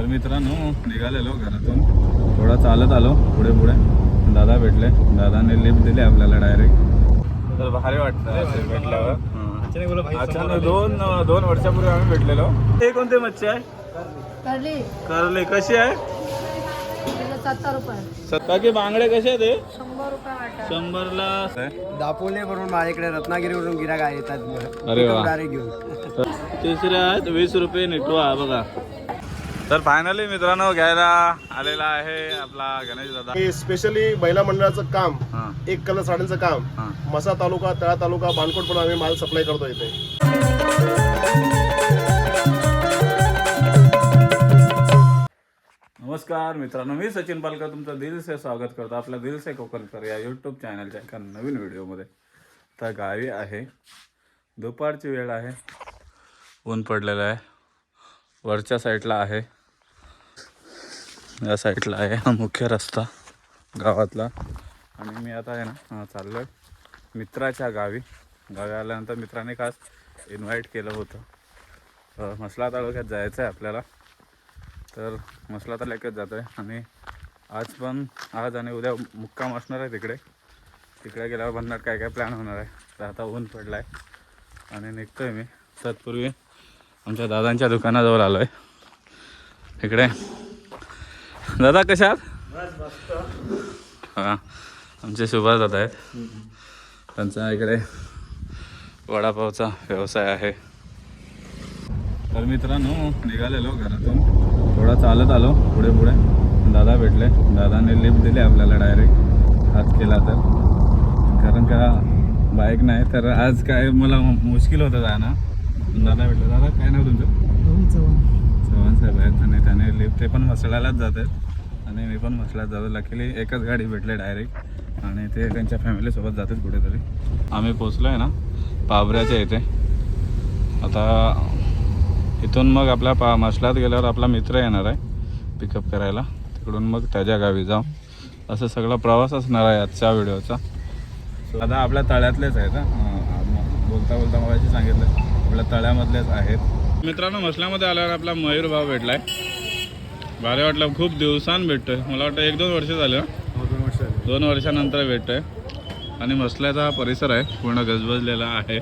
तर मित्रांनो निघालेलो घरातून. थोडा चालत आलो पुढे पुढे. दादा भेटले. दादाने लिफ्ट दिली आपल्याला डायरेक्ट तर भारी वाटतं भेटल्यावर. अचानक दोन दोन वर्षापूर्वी आम्ही भेटलेलो. हे कोणते मच्छी आहे? करली. करले. कशी आहे? सत्तर रुपये. सत्ता बांगडे कसे आहेत हे? शंभर रुपये वाटा. शंभरला दापोले वरून माझ्याकडे रत्नागिरीवरून गिराग येतात. अरे वा. डायरेक्ट घेऊन. तिसरे आहेत वीस रुपये निटवा बघा. तर फायनली मित्रांनो घ्यायला आलेला आहे आपला गणेश दादा. हे स्पेशली महिला मंडळाचं काम हा. एक कलर साड्यांचं काम मसा तालुका तळा तालुका बाणकोट पण आम्ही माल सप्लाय करतो इथे. नमस्कार मित्रांनो मी सचिन पालकर तुमचं दिल से स्वागत करतो आपल्या दिल से कोकणकर या यूट्यूब चॅनलच्या एका नवीन व्हिडिओमध्ये तर गावी आहे. दुपारची वेळ आहे. ऊन पडलेलं आहे. वरच्या साईडला आहे. या साईडला आहे हा मुख्य रस्ता गावातला. आणि मी आता आहे ना चाललो चाललोय मित्राच्या गावी. गावी आल्यानंतर मित्राने खास इन्व्हाइट केलं होतं. मसला तालुक्यात जायचं आहे आपल्याला. तर मसला तालुक्यात जातो आहे आणि आज पण आज आणि उद्या मुक्काम असणार आहे तिकडे. तिकडे गेल्यावर बनणार काय काय प्लॅन होणार आहे तर आता ऊन पडला आहे आणि निघतो आहे मी. तत्पूर्वी आमच्या दादांच्या दुकानाजवळ आलो आहे इकडे. दादा कशात? हां आमचे सुभाष दादा आहेत. त्यांचा इकडे वडापावचा व्यवसाय आहे. तर मित्रांनो निघालेलो घरातून. थोडा चालत आलो पुढे पुढे. दादा भेटले. दादाने लिफ्ट दिली आपल्याला डायरेक्ट हात केला तर. कारण का बाईक नाही तर आज काय मला मुश्किल होतं जाणं. दादा भेटले. दादा काय नाव तुमचं? चव्हाण साहेब आहेत आणि त्याने लिफ्ट ते पण मसळ्यालाच जात आहेत आणि मी पण मसळ्यात जातो. लकीली एकच गाडी भेटले डायरेक्ट आणि ते त्यांच्या फॅमिलीसोबत जातात कुठेतरी. आम्ही पोचलो आहे ना पाबऱ्याच्या इथे. आता इथून मग आपल्या पा मसलात गेल्यावर आपला मित्र येणार आहे पिकअप करायला. तिकडून मग त्याच्या गावी जाऊ. असं सगळा प्रवास असणार आहे आजच्या व्हिडिओचा. आता आपल्या तळ्यातलेच आहेत हा. बोलता बोलता मगाशी सांगितलं आपल्या तळ्यामधलेच आहेत. मित्रांनो मसल्यामध्ये आल्यावर आपला मयूर भाव भेटलाय. भारी वाटलं खूप दिवसांनी भेटतोय. मला वाटतं एक दोन वर्ष झाले ना? दोन वर्षानंतर भेटतोय. आणि मसल्याचा हा परिसर आहे पूर्ण गजबजलेला आहे.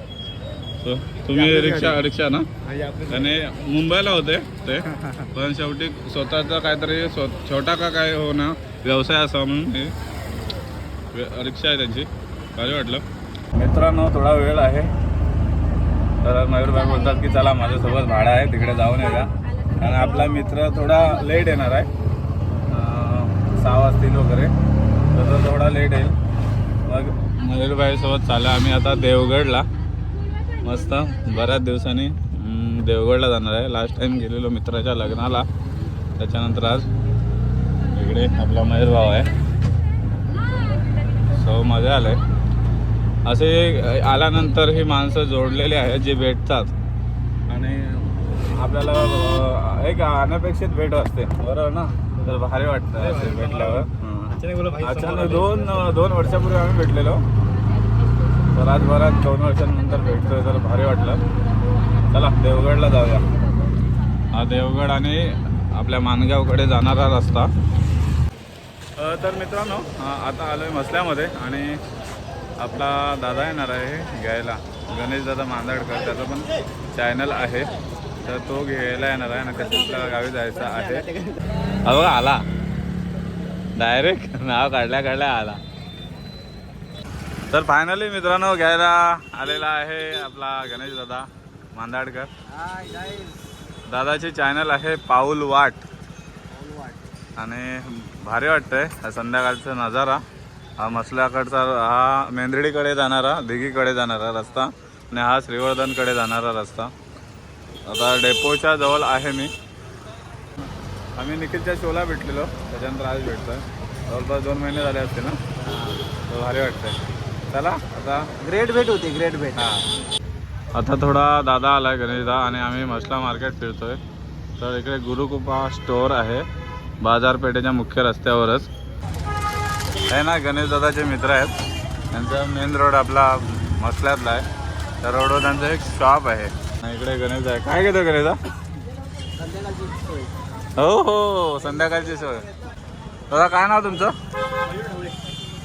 सो तुम्ही रिक्षा रिक्षा ना? आणि मुंबईला होते ते. पण शेवटी स्वतःचा काहीतरी छोटा का काय हो ना व्यवसाय असावा म्हणून हे रिक्षा आहे त्यांची. भारी वाटलं. मित्रांनो थोडा वेळ आहे. तर मयूरभाई बोलतात की चला माझ्यासोबत भाडा आहे तिकडे जाऊन येऊया. आणि आपला मित्र थोडा लेट येणार आहे. सहा वाजतील वगैरे. तर थोडा लेट येईल. मग मयूरभाईसोबत चालू आम्ही आता देवगडला. मस्त बऱ्याच दिवसांनी देवगडला जाणार आहे. लास्ट टाईम गेलेलो मित्राच्या लग्नाला. त्याच्यानंतर आज इकडे आपला मयूर भाव आहे. सो मजा आले असे आल्यानंतर ही माणसं जोडलेली आहेत जी भेटतात. आणि आपल्याला एक अनपेक्षित भेट असते. बरोबर ना? तर भारी वाटतं. भेटल्यावर. अचानक दोन दोन वर्षापूर्वी आम्ही भेटलेलो. तर आज बराच दोन वर्षांनंतर भेटतोय तर भारी वाटलं. चला देवगडला जाऊया. हा देवगड आणि आपल्या मानगावकडे जाणारा रस्ता. तर मित्रांनो आता आलो आहे मसल्यामध्ये आणि आपला दादा येणार आहे घ्यायला. गणेश दादा मांदडकर त्याचा पण चॅनल आहे. तर तो घ्यायला येणार आहे त्याच्या आपल्याला गावी जायचं आहे. हा बघा आला. डायरेक्ट नाव काढल्या काढल्या आला. तर फायनली मित्रांनो घ्यायला आलेला आहे आपला गणेश दादा मांदाडकर. दादाचे चॅनल आहे पाऊल वाट. आणि भारी वाटतंय संध्याकाळचा नजारा. हा मसल्याकडचा हा मेंदडीकडे जाणारा दिघीकडे जाणारा रस्ता आणि हा श्रीवर्धनकडे जाणारा रस्ता. आता डेपोच्या जवळ आहे मी. आम्ही निखिलच्या शोला भेटलेलो त्याच्यानंतर आज भेटतोय. जवळपास दोन महिने झाले असते ना? तर भारी वाटतंय. चला आता ग्रेट भेट होती ग्रेट भेट. हा. आता थोडा दादा आलाय गणेशदा आणि आम्ही मसला मार्केट फिरतोय. तर इकडे गुरुकृपा स्टोअर आहे बाजारपेठेच्या मुख्य रस्त्यावरच. हे ना गणेश दादाचे मित्र आहेत. त्यांचा मेन रोड आपला मसल्यातला आहे. त्या रोडवर त्यांचं एक शॉप आहे. आणि इकडे गणेश आहे. काय घेतो गणेशदा हो? हो संध्याकाळची सोय. दादा काय नाव तुमचं?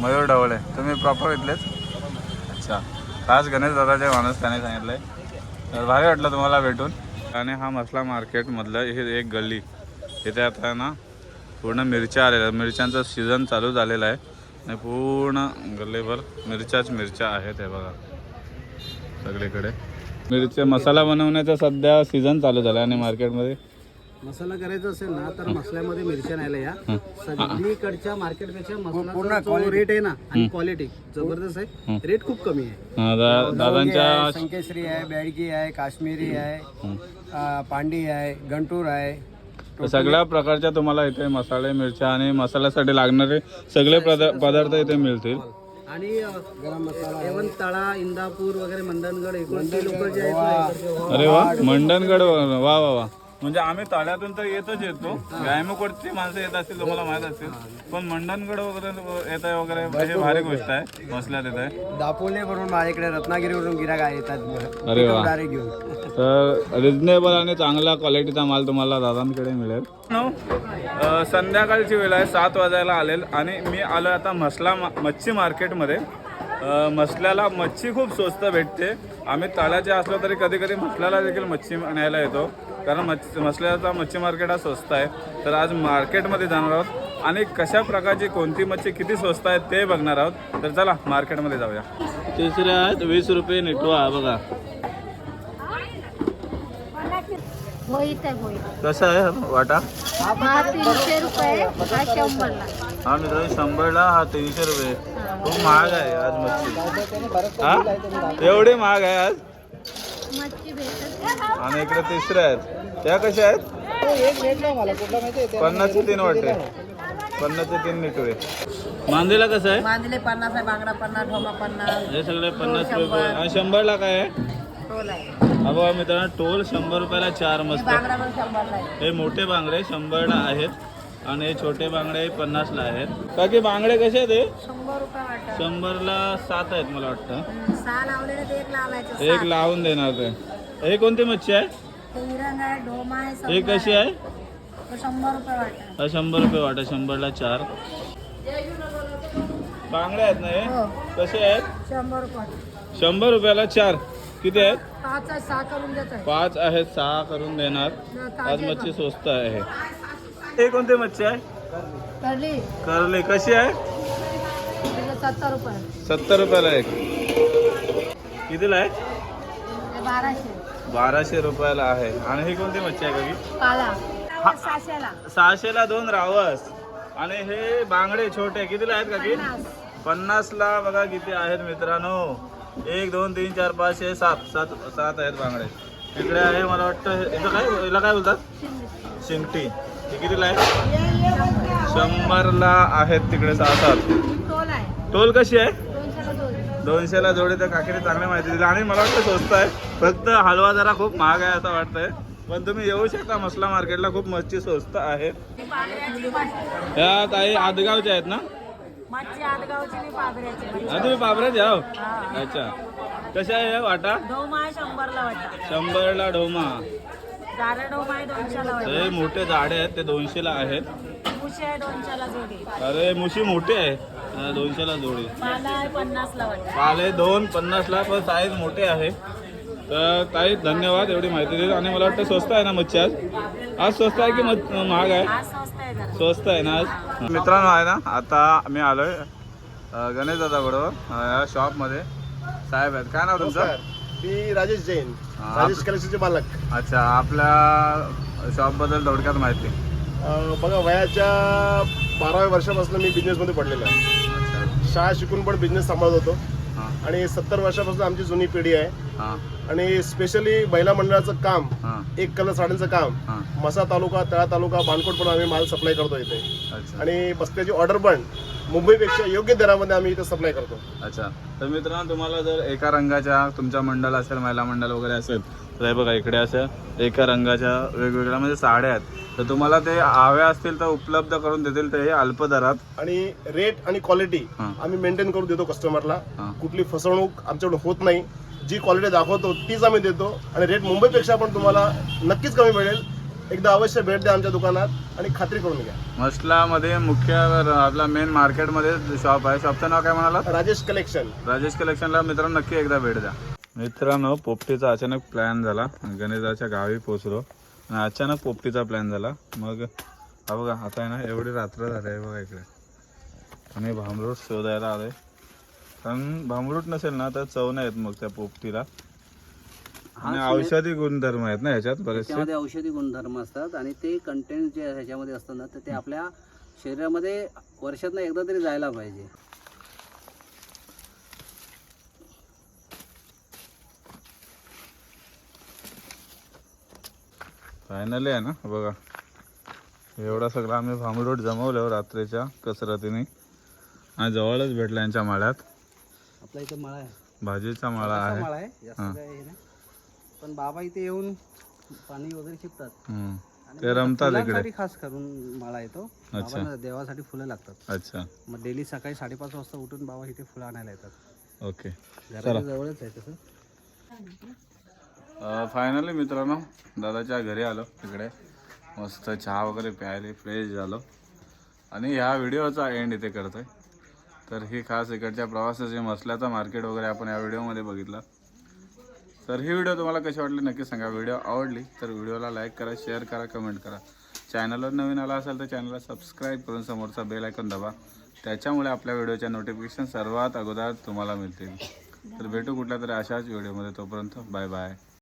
मयूर ढवळे. तुम्ही प्रॉपर इथलेच? अच्छा. खास गणेश दादाचे माणूस त्याने सांगितलंय. तर भारी वाटलं तुम्हाला भेटून. आणि हा मसला मार्केटमधलं हे एक गल्ली. इथे आता आहे ना पूर्ण मिरच्या आलेल्या मिरच्यांचा सीझन चालू झालेला आहे. आणि पूर्ण गल्लीभर मिरच्याच मिरच्या आहेत हे बघा. सगळीकडे. मिरच्या मसाला बनवण्याचा सध्या सीझन चालू झाला आणि मार्केटमध्ये मसाला करायचा असेल ना तर मसाल्यामध्ये मिरच्या न्यायला या. सगळीकडच्या मार्केटपेक्षा मसाला जो रेट आहे ना आणि क्वालिटी जबरदस्त आहे. रेट खूप कमी आहे. हा, दादांच्या संकेश्री आहे बॅडगी आहे काश्मीरी आहे हं. पांडी आहे गंटूर आहे. तर सगळ्या प्रकारच्या तुम्हाला इथे मसाले मिरच्या आणि मसाल्यासाठी लागणारे सगळे पदा- पदार्थ इथे मिळतील. आणि गरम मसाला एवन तळा इंदापूर वगैरे मंडणगड एकूण लोक जे आहेत? अरे वा मंडणगड वा वा वा. म्हणजे आम्ही ताड्यातून तर येतच येतो. गायमुकडची माणसं येत असतील तुम्हाला माहीत असतील. पण मंडणगड वगैरे येत आहे वगैरे हे भारी गोष्ट आहे. मसल्यात येत आहे. दापोले वरून माझ्याकडे रत्नागिरीवरून गिराक येतात अरे वा. डायरेक्ट घेऊन. तर रिजनेबल आणि चांगला क्वालिटीचा माल तुम्हाला दादांकडे मिळेल. अ, संध्याकाळची वेळ आहे सात वाजायला आलेल. आणि मी आलो आता मसला मा- मच्छी मार्केटमध्ये. अ, मसल्याला मच्छी खूप स्वस्त भेटते. आम्ही तळ्याचे असलो तरी कधी कधी मसल्याला देखील मच्छी न्यायला येतो. कारण मच्छ मसल्याचा मच्छी मार्केट हा स्वस्त आहे. तर आज मार्केटमध्ये जाणार आहोत. आणि कशा प्रकारची कोणती मच्छी किती स्वस्त आहे ते बघणार आहोत. तर चला मार्केटमध्ये जाऊया. तिसऱ्या आहेत वीस रुपये निटवा बघा. कसा आहे वाटा? हा मित्र शंभरला हा तीनशे रुपये. खूप महाग आहे आज मच्छी. हा? एवढी महाग आहे आज? आणि इकडे तिसऱ्या आहेत. त्या कशा आहेत? पन्नासचे तीन वाटते. पन्नासचे तीन निटवे मांदेला कसं आहे? बांधले पन्नास आहे बांगडा पन्नास ढोमा पन्नास. हे सगळे पन्नास रुपये. आणि शंभरला काय आहे? अबा मित्रांनो टोल शंभर रुपयाला चार मस्त. हे मोठे बांगडे शंभरला आहेत. आणि हे छोटे बांगडे पन्नासला आहेत. बाकी बांगडे कसे आहेत हे? शंभर रुपये वाटत शंभरला सात आहेत मला वाटतं. सहा लावलेले ते एक लावायचं एक लावून देणार ते. हे कोणती मच्छी आहे? ते विरंग आहे ढोमा आहे हे कशी आहे. तो शंभर रुपये वाटत हा शंभर रुपये वाटा शंभरला चार. बांगडे आहेत ना हे? हो. कसे आहेत? शंभर रुपये शंभर रुपयाला चार. किती आहेत? पाच आहे सहा करून देत आहे पाच आहेत सहा करून देणार. आज मच्छी स्वस्त आहे. हे कोणती मच्छी आहे? करली. करले. कशी आहे? सत्तर रुपये. सत्तर रुपयाला एक. कितीला आहे? बाराशे. बाराशे रुपयाला आहे. आणि ही कोणती मच्छी आहे का पाला सहाशेला. सहाशेला दोन रावस. आणि हे बांगडे छोटे कितीला आहेत का की पन्नास. पन्नासला बघा किती आहेत मित्रांनो. एक दोन तीन चार पाच छे सात. सात सात आहेत बांगडे. इकडे आहे मला वाटतं हे- इथं काय याला काय बोलतात? शिंगटी. हे कितीला आहे? शंभरला आहेत तिकडे सहा सात. टोल आहे कशी आहे? दोनशेला दोन दोनशेला जोडी तर काकीने चांगली माहिती दिली. आणि मला वाटतं स्वस्त आहे. फक्त हलवा जरा खूप महाग आहे असं वाटतंय. पण तुम्ही येऊ शकता. मसला मार्केटला खूप मच्छी स्वस्त आहे या काही आदगावच्या आहेत ना? पाबऱ्याची तुम्ही पाबऱ्यात जाओ अच्छा. कशा आहे वाटा? आहे शंभरला ढोमा आहे हे मोठे झाडे आहेत ते दोनशेला आहेत. मुशी आहे दोनशेला जोडी. अरे मुशी मोठी आहे. हा, दोनशेला जोडी. पाला दोन पन्नासला पण साईज मोठे आहे. तर काही धन्यवाद एवढी माहिती दिली. आणि मला वाटतं स्वस्त आहे ना मच्छी आज? आज स्वस्त आहे की महाग आहे? आज स्वस्त आहे जरा. स्वस्त आहे ना आज? मित्रांनो आहे ना आता मी आलोय गणेश दादा बरोबर या शॉपमध्ये साहेब आहेत. काय नाव तुमचं? मी राजेश जैन हा. राजेश कलेक्शनचे मालक. अच्छा आपल्या शॉपबद्दल थोडक्यात माहिती. अं, बघा वयाच्या बाराव्या वर्षापासून मी बिझनेसमध्ये पडलेलो आहे. अच्छा. शाळा शिकून पण बिझनेस सांभाळत होतो. हां. आणि सत्तर वर्षापासून आमची जुनी पिढी आहे. हां. आणि स्पेशली महिला मंडळाचं काम हां. एक कलर साड्यांचं काम हां. मसा तालुका तळा तालुका बाणकोट पण आम्ही माल सप्लाय करतो इथे. अच्छा. आणि बस्त्याची ऑर्डर पण मुंबईपेक्षा योग्य दरामध्ये आम्ही इथे सप्लाय करतो. अच्छा. तर मित्रांनो तुम्हाला जर एका रंगाच्या तुमच्या मंडळ असेल महिला मंडळ वगैरे असेल तर हे बघा इकडे अशा एका रंगाच्या वेगवेगळ्या म्हणजे साड्या आहेत. तर तुम्हाला ते हव्या असतील तर उपलब्ध करून देतील ते अल्प दरात. आणि रेट आणि क्वालिटी. आम्ही मेंटेन करून देतो कस्टमरला. कुठली फसवणूक आमच्याकडून होत नाही. जी क्वालिटी दाखवतो तीच आम्ही देतो. आणि रेट मुंबईपेक्षा पण तुम्हाला नक्कीच कमी मिळेल. एकदा अवश्य भेट द्या आमच्या दुकानात आणि खात्री करून घ्या. मसलामध्ये मुख्य आपला मेन मार्केटमध्ये शॉप आहे. शॉपचं नाव काय म्हणाला राजेश कलेक्शन. राजेश कलेक्शनला मित्रांनो नक्की एकदा भेट द्या. मित्रांनो पोपटीचा अचानक प्लॅन झाला. गणेशाच्या गावी पोचलो. आणि अचानक पोपटीचा प्लॅन झाला. मग हा बघा आता आहे ना एवढी रात्र झाली आहे बघा इकडे. आणि भांबरूट शोधायला आलोय. कारण भांबरूट नसेल ना तर चव नाही येत मग त्या पोपटीला. आणि औषधी गुणधर्म आहेत ना ह्याच्यात बरेचसे? त्यामध्ये औषधी गुणधर्म असतात आणि ते कंटेंट जे ह्याच्यामध्ये असतं ना तर ते आपल्या शरीरामध्ये वर्षातनं एकदा तरी जायला पाहिजे. फायनली आहे ना बघा. एवढा सगळं आम्ही भांबरूट जमवलं रात्रीच्या कसरतीने. आणि जवळच भेटला यांच्या माळ्यात. आपला इथे मळा आहे. भाजीचा माळा आहे. मळा आहे. जास्त काय हे नाही. पण बाबा इथे येऊन पाणी वगैरे शिपतात हम्म. आणि ते रमतात इकडे. फुलांसाठी खास करून मळा येतो. बाबांना देवासाठी फुलं लागतात. अच्छा. मग डेली सकाळी साडेपाच वाजता उठून बाबा इथे फुलं आणायला येतात. ओके. घराच्या जवळच आहे तसं. फायनली मित्रांनो दादाच्या घरी आलो तिकडे मस्त चहा वगैरे प्यायले फ्रेश झालो. आणि ह्या व्हिडिओचा एंड इथे करतोय. तर ही खास इकडच्या प्रवासाची मसल्याचा मार्केट वगैरे आपण या व्हिडिओमध्ये बघितला. तर ही व्हिडिओ तुम्हाला कशी वाटली नक्की सांगा. व्हिडिओ आवडली तर व्हिडिओला लाईक करा शेअर करा कमेंट करा. चॅनलवर नवीन आला असेल तर चॅनलला सबस्क्राईब करून समोरचा बेल ऐकून दाबा. त्याच्यामुळे आपल्या व्हिडिओच्या नोटिफिकेशन सर्वात अगोदर तुम्हाला मिळतील. तर भेटू कुठल्या तरी अशाच व्हिडिओमध्ये तोपर्यंत बाय बाय